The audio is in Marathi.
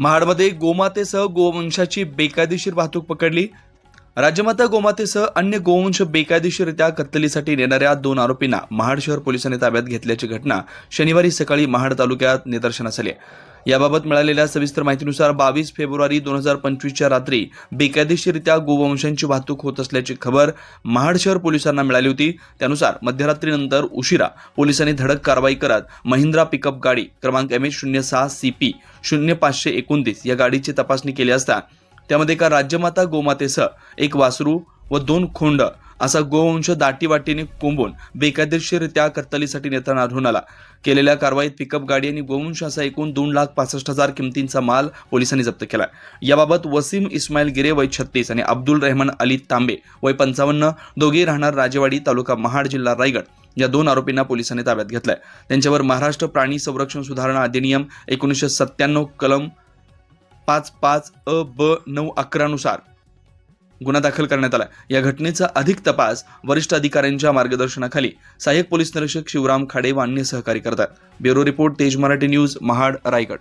महाडमध्ये गोमातेसह गोवंशाची बेकायदेशीर वाहतूक पकडली. राज्यमाता गोमातेसह अन्य गोवंश बेकायदेशीररित्या कत्तलीसाठी नेणाऱ्या दोन आरोपींना महाड शहर पोलिसांनी ताब्यात घेतल्याची घटना शनिवारी सकाळी महाड तालुक्यात निदर्शनास आली याबाबत मिळालेल्या सविस्तर माहितीनुसार बावीस फेब्रुवारी दोन हजार पंचवीसच्या रात्री बेकायदेशीररित्या गोवंशांची वाहतूक होत असल्याची खबर महाड शहर पोलिसांना मिळाली होती. त्यानुसार मध्यरात्रीनंतर उशिरा पोलिसांनी धडक कारवाई करत महिंद्रा पिकअप गाडी क्रमांक एम एच शून्य सहा सी पी शून्य पाचशे एकोणतीस या गाडीची तपासणी केली असता त्यामध्ये एका राज्यमाता गोमातेसह एक वासरू व दोन खोंड असा गोवंश दाटीवाटीने कोंबून बेकायदेशीररित्या कत्तलीसाठी नेताना आढळून आला. केलेल्या कारवाईत पिकअप गाडी आणि गोवंश असा एकूण दोन लाख पासष्ट हजार किमतींचा माल पोलिसांनी जप्त केला. याबाबत वसीम इस्माईल गिरे वय छत्तीस आणि अब्दुल रहमान अली तांबे वय पंचावन्न दोघे राहणार राजेवाडी तालुका महाड जिल्हा रायगड या दोन आरोपींना पोलिसांनी ताब्यात घेतलाय. त्यांच्यावर महाराष्ट्र प्राणी संरक्षण सुधारणा अधिनियम एकोणीसशे सत्त्याण्णव कलम पाच पाच अ ब नऊ अकरानुसार गुन्हा दाखल करण्यात आला. या घटनेचा अधिक तपास वरिष्ठ अधिकाऱ्यांच्या मार्गदर्शनाखाली सहाय्यक पोलीस निरीक्षक शिवराम खाडे व अन्य सहकारी करतात. ब्युरो रिपोर्ट तेज मराठी न्यूज महाड रायगड.